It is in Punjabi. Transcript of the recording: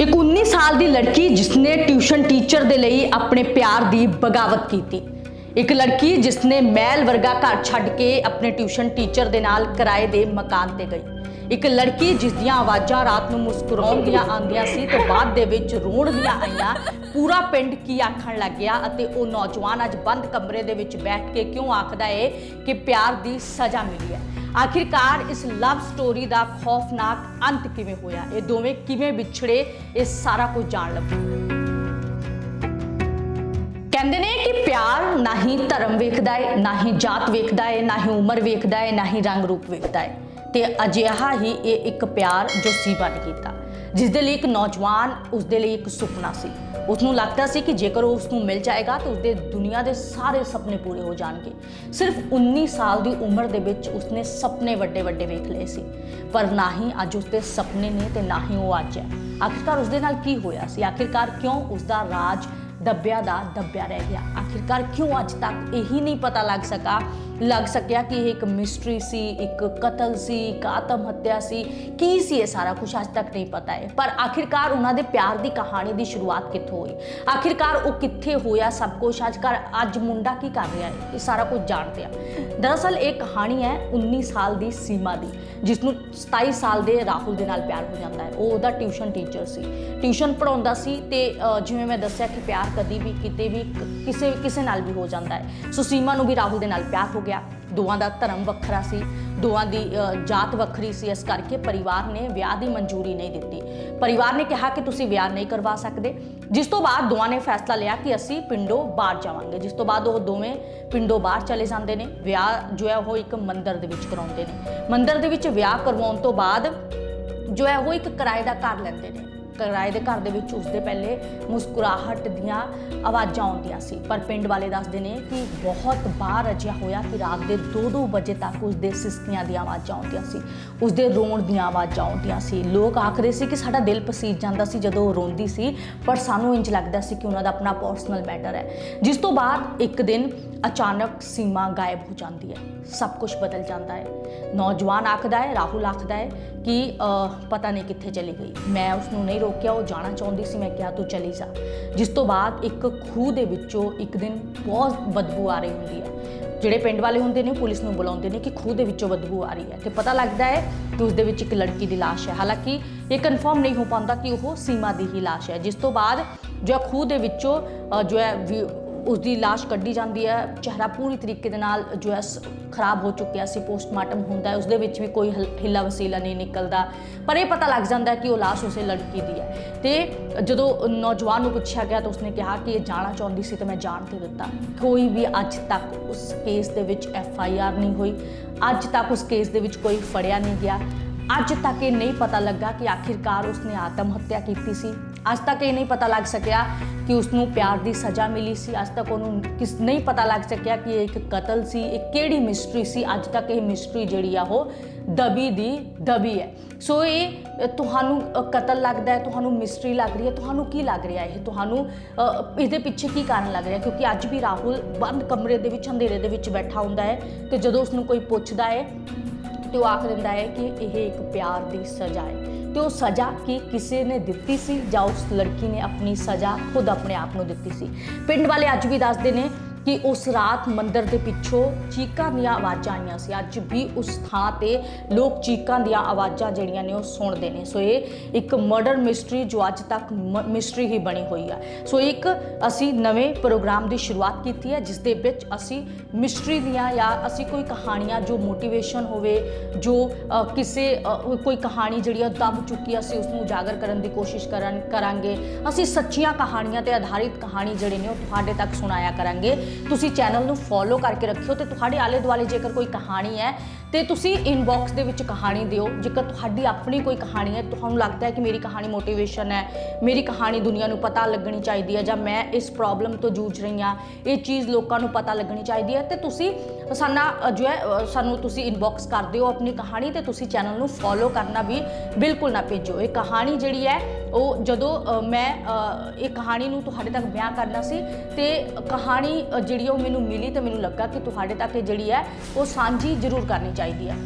ਇੱਕ 19 ਸਾਲ ਦੀ ਲੜਕੀ ਜਿਸਨੇ ਟਿਊਸ਼ਨ ਟੀਚਰ ਦੇ ਲਈ ਆਪਣੇ ਪਿਆਰ ਦੀ ਬਗਾਵਤ ਕੀਤੀ। ਇੱਕ ਲੜਕੀ ਜਿਸਨੇ ਮਹਿਲ ਵਰਗਾ ਘਰ ਛੱਡ ਕੇ ਆਪਣੇ ਟਿਊਸ਼ਨ ਟੀਚਰ ਦੇ ਨਾਲ ਕਿਰਾਏ ਦੇ ਮਕਾਨ ਤੇ ਗਈ। ਇੱਕ ਲੜਕੀ ਜਿਸ ਦੀਆਂ ਆਵਾਜ਼ਾਂ ਰਾਤ ਨੂੰ ਮੁਸਕਰਾਉਣ ਦੀਆਂ ਆਉਂਦੀਆਂ ਸੀ ਤੇ ਬਾਅਦ ਦੇ ਵਿੱਚ ਰੋਣ ਦੀਆਂ ਆਈਆਂ, ਪੂਰਾ ਪਿੰਡ ਕੀ ਆਖਣ ਲੱਗ ਗਿਆ ਅਤੇ ਉਹ ਨੌਜਵਾਨ ਅੱਜ ਬੰਦ ਕਮਰੇ ਦੇ ਵਿੱਚ ਬੈਠ ਕੇ ਕਿਉਂ ਆਖਦਾ ਏ ਕਿ ਪਿਆਰ ਦੀ ਸਜ਼ਾ ਮਿਲੀ ਹੈ? ਆਖਿਰਕਾਰ ਇਸ ਲਵ ਸਟੋਰੀ ਦਾ ਖੌਫਨਾਕ ਅੰਤ ਕਿਵੇਂ ਹੋਇਆ? ਇਹ ਦੋਵੇਂ ਕਿਵੇਂ ਵਿਛੜੇ? ਇਹ ਸਾਰਾ ਕੁਝ ਜਾਣ ਲੱਗੇ। ਕਹਿੰਦੇ ਨੇ ਕਿ ਪਿਆਰ ਨਾ ਹੀ ਧਰਮ ਵੇਖਦਾ ਹੈ ਨਾ ਹੀ ਜਾਤ ਵੇਖਦਾ ਹੈ ਨਾ ਹੀ ਉਮਰ ਵੇਖਦਾ ਹੈ ਨਾ ਹੀ ਰੰਗ ਰੂਪ ਵੇਖਦਾ ਹੈ ਤੇ ਅਜਿਹਾ ਹੀ ਇਹ ਇੱਕ ਪਿਆਰ ਜੋ ਸੀਬਾ ਨੇ ਕੀਤਾ। ਜਿਸ ਦੇ ਲਈ ਇੱਕ ਨੌਜਵਾਨ ਉਸ ਦੇ ਲਈ ਇੱਕ ਸੁਪਨਾ ਸੀ। ਉਸ ਨੂੰ ਲੱਗਦਾ ਸੀ ਕਿ ਜੇਕਰ ਉਹ ਉਸ ਨੂੰ ਮਿਲ ਜਾਏਗਾ, ਤਾਂ ਉਸਦੇ ਦੁਨੀਆ ਦੇ ਸਾਰੇ ਸੁਪਨੇ ਪੂਰੇ ਹੋ ਜਾਣਗੇ। ਸਿਰਫ 19 ਸਾਲ ਦੀ ਉਮਰ ਦੇ ਵਿੱਚ ਉਸਨੇ ਸੁਪਨੇ ਵੱਡੇ ਵੱਡੇ ਵੇਖ ਲਏ ਸੀ। ਪਰ ਨਾ ਹੀ ਅੱਜ ਉਸਦੇ ਸੁਪਨੇ ਨੇ ਤੇ ਨਾ ਹੀ ਉਹ ਅੱਜ ਹੈ। ਆਖਿਰਕਾਰ ਉਸਦੇ ਨਾਲ ਕੀ ਹੋਇਆ ਸੀ? ਆਖਿਰਕਾਰ ਕਿਉਂ ਉਸਦਾ ਰਾਜ ਦੱਬਿਆ ਦਾ ਦੱਬਿਆ ਰਹਿ ਗਿਆ। ਆਖਿਰਕਾਰ ਕਿਉਂ ਅੱਜ ਤੱਕ ਇਹੀ ਨਹੀਂ ਪਤਾ ਲੱਗ ਸਕਾ ਲੱਗ ਸਕਿਆ ਕਿ ਇਹ ਇੱਕ ਮਿਸਟਰੀ ਸੀ, ਇੱਕ ਕਤਲ ਸੀ, ਇੱਕ ਆਤਮ ਹੱਤਿਆ ਸੀ। ਕੀ ਸੀ ਇਹ ਸਾਰਾ ਕੁਝ ਅੱਜ ਤੱਕ ਨਹੀਂ ਪਤਾ ਹੈ। ਪਰ ਆਖਿਰਕਾਰ ਉਹਨਾਂ ਦੇ ਪਿਆਰ ਦੀ ਕਹਾਣੀ ਦੀ ਸ਼ੁਰੂਆਤ ਕਿੱਥੋਂ ਹੋਈ? ਆਖਿਰਕਾਰ ਉਹ ਕਿੱਥੇ ਹੋਇਆ ਸਭ ਕੁਝ ਅੱਜ ਕਰ ਅੱਜ ਮੁੰਡਾ ਕੀ ਕਰ ਰਿਹਾ ਹੈ? ਇਹ ਸਾਰਾ ਕੁਝ ਜਾਣਦੇ ਆ ਦਰਅਸਲ ਇਹ ਕਹਾਣੀ ਹੈ 19 ਸਾਲ ਦੀ ਸੀਮਾ ਦੀ ਜਿਸ ਨੂੰ 27 ਸਾਲ ਦੇ ਰਾਹੁਲ ਦੇ ਨਾਲ ਪਿਆਰ ਹੋ ਜਾਂਦਾ ਹੈ। ਉਹ ਉਹਦਾ ਟਿਊਸ਼ਨ ਟੀਚਰ ਸੀ। ਟਿਊਸ਼ਨ ਪੜਾਉਂਦਾ ਸੀ ਤੇ ਜਿਵੇਂ ਮੈਂ ਦੱਸਿਆ ਕਿ ਪਿਆਰ ਕਦੀ ਵੀ ਕਿਤੇ ਵੀ ਕ- ਕਿਸੇ ਕਿਸੇ ਨਾਲ ਵੀ ਹੋ ਜਾਂਦਾ ਹੈ। ਸੋ ਸੀਮਾ ਨੂੰ ਵੀ ਰਾਹੁਲ ਦੇ ਨਾਲ ਪਿਆਰ ਹੋ ਗਿਆ। ਦੋਵਾਂ ਦਾ ਧਰਮ ਵੱਖਰਾ ਸੀ। ਦੋਵਾਂ ਦੀ ਅ, ਜਾਤ ਵੱਖਰੀ ਸੀ। ਇਸ ਕਰਕੇ ਪਰਿਵਾਰ ਨੇ ਵਿਆਹ ਦੀ ਮਨਜ਼ੂਰੀ ਨਹੀਂ ਦਿੱਤੀ। ਪਰਿਵਾਰ ਨੇ ਕਿਹਾ ਕਿ ਤੁਸੀਂ ਵਿਆਹ ਨਹੀਂ ਕਰਵਾ ਸਕਦੇ। ਜਿਸ ਤੋਂ ਬਾਅਦ ਦੋਵਾਂ ਨੇ ਫੈਸਲਾ ਲਿਆ ਕਿ ਅਸੀਂ ਪਿੰਡੋਂ ਬਾਹਰ ਜਾਵਾਂਗੇ। ਜਿਸ ਤੋਂ ਬਾਅਦ ਉਹ ਦੋਵੇਂ ਪਿੰਡੋਂ ਬਾਹਰ ਚਲੇ ਜਾਂਦੇ ਨੇ। ਵਿਆਹ ਜੋ ਹੈ ਉਹ ਇੱਕ ਮੰਦਿਰ ਦੇ ਵਿੱਚ ਕਰਾਉਂਦੇ ਨੇ। ਮੰਦਿਰ ਦੇ ਵਿੱਚ ਵਿਆਹ ਕਰਵਾਉਣ ਤੋਂ ਬਾਅਦ ਜੋ ਹੈ ਉਹ ਇੱਕ ਕਿਰਾਏ ਦਾ ਘਰ ਲੈਂਦੇ ਨੇ। ਕਿਰਾਏ ਦੇ ਘਰ ਦੇ ਵਿੱਚ ਉਸਦੇ ਪਹਿਲੇ ਮੁਸਕਰਾਹਟ ਦੀਆਂ ਆਵਾਜ਼ਾਂ ਆਉਂਦੀਆਂ ਸੀ। ਪਰ ਪਿੰਡ ਵਾਲੇ ਦੱਸਦੇ ਨੇ ਕਿ ਬਹੁਤ ਬਾਰ ਅਜਿਹਾ ਹੋਇਆ ਕਿ ਰਾਤ ਦੇ 2-2 ਵਜੇ ਤੱਕ ਉਸਦੇ ਸਿਸਕੀਆਂ ਦੀਆਂ ਆਵਾਜ਼ਾਂ ਆਉਂਦੀਆਂ ਸੀ। ਉਸਦੇ ਰੋਣ ਦੀਆਂ ਆਵਾਜ਼ਾਂ ਆਉਂਦੀਆਂ ਸੀ। ਲੋਕ ਆਖਦੇ ਸੀ ਕਿ ਸਾਡਾ ਦਿਲ ਪਸੀਜ ਜਾਂਦਾ ਸੀ ਜਦੋਂ ਉਹ ਰੋਂਦੀ ਸੀ, ਪਰ ਸਾਨੂੰ ਇੰਜ ਲੱਗਦਾ ਸੀ ਕਿ ਉਹਨਾਂ ਦਾ ਆਪਣਾ ਪਰਸਨਲ ਮੈਟਰ ਹੈ। ਜਿਸ ਤੋਂ ਬਾਅਦ ਇੱਕ ਦਿਨ ਅਚਾਨਕ ਸੀਮਾ ਗਾਇਬ ਹੋ ਜਾਂਦੀ ਹੈ। ਸਭ ਕੁਝ ਬਦਲ ਜਾਂਦਾ ਹੈ। ਨੌਜਵਾਨ ਆਖਦਾ ਹੈ, ਰਾਹੁਲ ਆਖਦਾ ਹੈ ਕਿ ਪਤਾ ਨਹੀਂ ਕਿੱਥੇ ਚਲੀ ਗਈ। ਮੈਂ ਉਸ ਨੂੰ ਨਹੀਂ ਰੋਕਿਆ, ਉਹ ਜਾਣਾ ਚਾਹੁੰਦੀ ਸੀ, ਮੈਂ ਕਿਹਾ ਤੂੰ ਚਲੀ ਜਾ। ਜਿਸ ਤੋਂ ਬਾਅਦ ਇੱਕ ਖੂਹ ਦੇ ਵਿੱਚੋਂ ਇੱਕ ਦਿਨ ਬਹੁਤ ਬਦਬੂ ਆ ਰਹੀ ਹੁੰਦੀ ਹੈ। ਜਿਹੜੇ ਪਿੰਡ ਵਾਲੇ ਹੁੰਦੇ ਨੇ ਪੁਲਿਸ ਨੂੰ ਬੁਲਾਉਂਦੇ ਨੇ ਕਿ ਖੂਹ ਦੇ ਵਿੱਚੋਂ ਬਦਬੂ ਆ ਰਹੀ ਹੈ ਤੇ ਪਤਾ ਲੱਗਦਾ ਹੈ ਕਿ ਉਸ ਦੇ ਵਿੱਚ ਇੱਕ ਲੜਕੀ ਦੀ ਲਾਸ਼ ਹੈ। ਹਾਲਾਂਕਿ ਇਹ ਕਨਫਰਮ ਨਹੀਂ ਹੋ ਪਾਉਂਦਾ ਕਿ ਉਹ ਸੀਮਾ ਦੀ ਹੀ ਲਾਸ਼ ਹੈ। ਜਿਸ ਤੋਂ ਬਾਅਦ ਜੋ ਹੈ ਖੂਹ ਦੇ ਵਿੱਚੋਂ ਜੋ ਹੈ ਵੀ- ਉਸ ਦੀ লাশ ਕੱਢੀ ਜਾਂਦੀ ਹੈ ਚਿਹਰਾ ਪੂਰੀ ਤਰੀਕੇ ਦੇ ਨਾਲ ਜੋ ਹੈ ਸ- ਖਰਾਬ ਹੋ ਚੁੱਕਿਆ ਸੀ ਪੋਸਟਮਾਰਟਮ ਹੁੰਦਾ ਹੈ ਉਸ ਦੇ ਵਿੱਚ ਵੀ ਕੋਈ ਹਲ- ਹਿੱਲਾ ਵਸੀਲਾ ਨਹੀਂ ਨਿਕਲਦਾ ਪਰ ਇਹ ਪਤਾ ਲੱਗ ਜਾਂਦਾ ਹੈ ਕਿ ਉਹ লাশ ਉਸੇ ਲੜਕੀ ਦੀ ਹੈ ਤੇ ਜਦੋਂ ਨੌਜਵਾਨ ਨੂੰ ਪੁੱਛਿਆ ਗਿਆ ਤਾਂ ਉਸਨੇ ਕਿਹਾ ਕਿ ਇਹ ਜਾਣਾ ਚਾਹੁੰਦੀ ਸੀ ਤੇ ਮੈਂ ਜਾਣ ਤੇ ਦਿੱਤਾ ਕੋਈ ਵੀ ਅੱਜ ਤੱਕ ਉਸ ਕੇਸ ਦੇ ਵਿੱਚ ਐਫ ਆਈ ਆਰ ਨਹੀਂ ਹੋਈ ਅੱਜ ਤੱਕ ਉਸ ਕੇਸ ਦੇ ਵਿੱਚ ਕੋਈ ਫੜਿਆ ਨਹੀਂ ਗਿਆ ਅੱਜ ਤੱਕ ਇਹ ਨਹੀਂ ਪਤਾ ਲੱਗਾ ਕਿ ਆਖਿਰਕਾਰ ਉਸਨੇ ਆਤਮ ਹੱਤਿਆ ਕੀਤੀ ਸੀ ਅੱਜ ਤੱਕ ਇਹ ਨਹੀਂ ਪਤਾ ਲੱਗ ਸਕਿਆ ਕਿ ਉਸ ਨੂੰ ਪਿਆਰ ਦੀ ਸਜ਼ਾ ਮਿਲੀ ਸੀ। ਅੱਜ ਤੱਕ ਉਹਨੂੰ ਕਿਸ ਨਹੀਂ ਪਤਾ ਲੱਗ ਸਕਿਆ ਕਿ ਇਹ ਇੱਕ ਕਤਲ ਸੀ, ਇਹ ਕਿਹੜੀ ਮਿਸਟਰੀ ਸੀ। ਅੱਜ ਤੱਕ ਇਹ ਮਿਸਟਰੀ ਜਿਹੜੀ ਆ ਉਹ ਦਬੀ ਦੀ ਦਬੀ ਹੈ। ਸੋ ਇਹ ਤੁਹਾਨੂੰ ਕਤਲ ਲੱਗਦਾ ਹੈ, ਤੁਹਾਨੂੰ ਮਿਸਟਰੀ ਲੱਗ ਰਹੀ ਹੈ, ਤੁਹਾਨੂੰ ਕੀ ਲੱਗ ਰਿਹਾ ਇਹ? ਤੁਹਾਨੂੰ ਇਹਦੇ ਪਿੱਛੇ ਕੀ ਕਾਰਨ ਲੱਗ ਰਿਹਾ? ਕਿਉਂਕਿ ਅੱਜ ਵੀ ਰਾਹੁਲ ਬੰਦ ਕਮਰੇ ਦੇ ਵਿੱਚ, ਅੰਧੇਰੇ ਦੇ ਵਿੱਚ ਬੈਠਾ ਹੁੰਦਾ ਹੈ ਤੇ ਜਦੋਂ ਉਸ ਨੂੰ ਕੋਈ ਪੁੱਛਦਾ ਹੈ ਤੇ ਉਹ ਆਖ ਦਿੰਦਾ ਹੈ ਕਿ ਇਹ ਇੱਕ ਪਿਆਰ ਦੀ ਸਜ਼ਾ ਹੈ। ਤੇ ਉਹ ਸਜ਼ਾ ਕੀ ਕਿਸੇ ਨੇ ਦਿੱਤੀ ਸੀ ਜਾਂ ਉਸ ਲੜਕੀ ਨੇ ਆਪਣੀ ਸਜ਼ਾ ਖੁਦ ਆਪਣੇ ਆਪ ਨੂੰ ਦਿੱਤੀ ਸੀ। ਪਿੰਡ ਵਾਲੇ ਅੱਜ ਵੀ ਦੱਸਦੇ ਨੇ ਕਿ ਉਸ ਰਾਤ ਮੰਦਰ ਦੇ ਪਿੱਛੋਂ ਚੀਕਾਂ ਦੀਆਂ ਆਵਾਜ਼ਾਂ ਆਈਆਂ ਸੀ। ਅੱਜ ਵੀ ਉਸ ਥਾਂ ਤੇ ਲੋਕ ਚੀਕਾਂ ਦੀਆਂ ਆਵਾਜ਼ਾਂ ਜਿਹੜੀਆਂ ਨੇ ਉਹ ਸੁਣਦੇ ਨੇ। ਸੋ ਇਹ ਇੱਕ ਮਰਡਰ ਮਿਸਟਰੀ ਜੋ ਅੱਜ ਤੱਕ ਮਿਸਟਰੀ ਹੀ ਬਣੀ ਹੋਈ ਆ। ਸੋ ਇੱਕ ਅਸੀਂ ਨਵੇਂ ਪ੍ਰੋਗਰਾਮ ਦੀ ਸ਼ੁਰੂਆਤ ਕੀਤੀ ਹੈ ਜਿਸ ਦੇ ਵਿੱਚ ਅਸੀਂ ਮਿਸਟਰੀ ਦੀਆਂ ਜਾਂ ਅਸੀਂ ਕੋਈ ਕਹਾਣੀਆਂ ਜੋ ਮੋਟੀਵੇਸ਼ਨ ਹੋਵੇ ਜੋ ਕਿਸੇ ਕੋਈ ਕਹਾਣੀ ਜਿਹੜੀ ਆ ਦਬ ਚੁੱਕੀ ਆ, ਅਸੀਂ ਉਸ ਨੂੰ ਉਜਾਗਰ ਕਰਨ ਦੀ ਕੋਸ਼ਿਸ਼ ਕਰਨ ਕਰਾਂਗੇ। ਅਸੀਂ ਸੱਚੀਆਂ ਕਹਾਣੀਆਂ ਤੇ ਆਧਾਰਿਤ ਕਹਾਣੀ ਜਿਹੜੇ ਨੇ ਉਹ ਤੁਹਾਡੇ ਤੱਕ ਸੁਣਾਇਆ ਕਰਾਂਗੇ। ਤੁਸੀਂ ਚੈਨਲ ਨੂੰ ਫੋਲੋ ਕਰਕੇ ਰੱਖਿਓ ਤੇ ਤੁਹਾਡੇ ਆਲੇ ਦੁਆਲੇ ਜੇਕਰ ਕੋਈ ਕਹਾਣੀ ਹੈ ਤੇ ਤੁਸੀਂ ਇਨਬਾਕਸ ਦੇ ਵਿੱਚ ਕਹਾਣੀ ਦਿਓ। ਜੇਕਰ ਤੁਹਾਡੀ ਆਪਣੀ ਕੋਈ ਕਹਾਣੀ ਹੈ, ਤੁਹਾਨੂੰ ਲੱਗਦਾ ਹੈ ਕਿ ਮੇਰੀ ਕਹਾਣੀ ਮੋਟੀਵੇਸ਼ਨ ਹੈ, ਮੇਰੀ ਕਹਾਣੀ ਦੁਨੀਆ ਨੂੰ ਪਤਾ ਲੱਗਣੀ ਚਾਹੀਦੀ ਹੈ ਜਾਂ ਮੈਂ ਇਸ ਪ੍ਰੋਬਲਮ ਤੋਂ ਜੂਝ ਰਹੀ ਹਾਂ, ਇਹ ਚੀਜ਼ ਲੋਕਾਂ ਨੂੰ ਪਤਾ ਲੱਗਣੀ ਚਾਹੀਦੀ ਹੈ, ਤੇ ਤੁਸੀਂ ਸਾਨਾ ਜੋ ਹੈ ਸਾਨੂੰ ਤੁਸੀਂ ਇਨਬਾਕਸ ਕਰ ਦਿਓ ਆਪਣੀ ਕਹਾਣੀ ਤੇ ਤੁਸੀਂ ਚੈਨਲ ਨੂੰ ਫੋਲੋ ਕਰਨਾ ਵੀ ਬਿਲਕੁਲ ਨਾ ਭੇਜੋ। ਇਹ ਕਹਾਣੀ ਜਿਹੜੀ ਹੈ, ਉਹ ਜਦੋਂ ਮੈਂ ਇਹ ਕਹਾਣੀ ਨੂੰ ਤੁਹਾਡੇ ਤੱਕ ਬਿਆਨ ਕਰਨਾ ਸੀ ਤੇ ਕਹਾਣੀ ਜਿਹੜੀ ਉਹ ਮੈਨੂੰ ਮਿਲੀ ਤੇ ਮੈਨੂੰ ਲੱਗਾ ਕਿ ਤੁਹਾਡੇ ਤੱਕ ਇਹ ਜਿਹੜੀ ਹੈ, ਉਹ ਸਾਂਝੀ ਜ਼ਰੂਰ ਕਰਨੀ ਚਾਹੀਦੀ ਹੈ